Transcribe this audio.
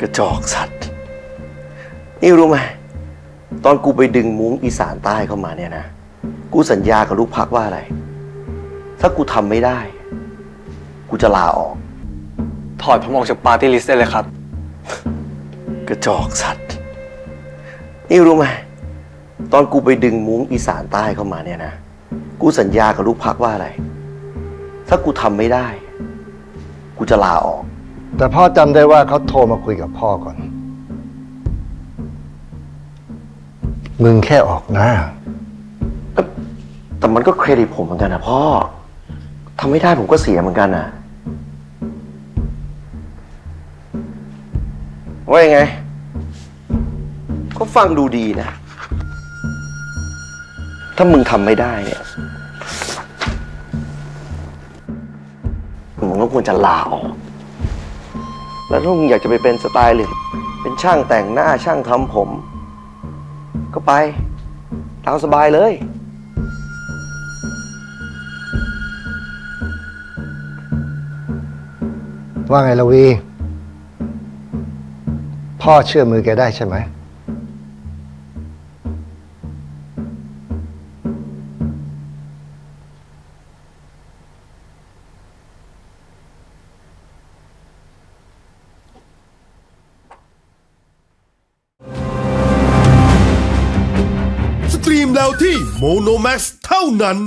กระจอกสัตว์ นี่รู้ไหม ตอนกูไปดึงมุ้งอีสานใต้เข้ามาเนี่ยนะ กูสัญญากับลูกพักว่าอะไร ถ้ากูทำไม่ได้ กูจะลาออก ถอดผมออกจากปาร์ตี้ลิสต์ได้เลยครับ กระจอกสัตว์ นี่รู้ไหม ตอนกูไปดึงมุ้งอีสานใต้เข้ามาเนี่ยนะ กูสัญญากับลูกพักว่าอะไร ถ้ากูทำไม่ได้ กูจะลาออก แต่พ่อจำได้ว่าเขาโทรมาคุยกับพ่อก่อน มึงแค่ออกหน้า แต่มันก็เครดิตผมเหมือนกันนะพ่อทำไม่ได้ผมก็เสียเหมือนกันนะว่ายังไง ก็ฟังดูดีนะ ถ้ามึงทำไม่ได้เนี่ยมึงก็ควรจะลาออก แล้วถ้ามึงอยากจะไปเป็นสไตลิสต์เป็นช่างแต่งหน้าช่างทำผม ก็ไปตามสบายเลย ว่าไงละวี พ่อเชื่อมือแกได้ใช่ไหม ตรีมแล้วที่โมโนแม x เท่านั้น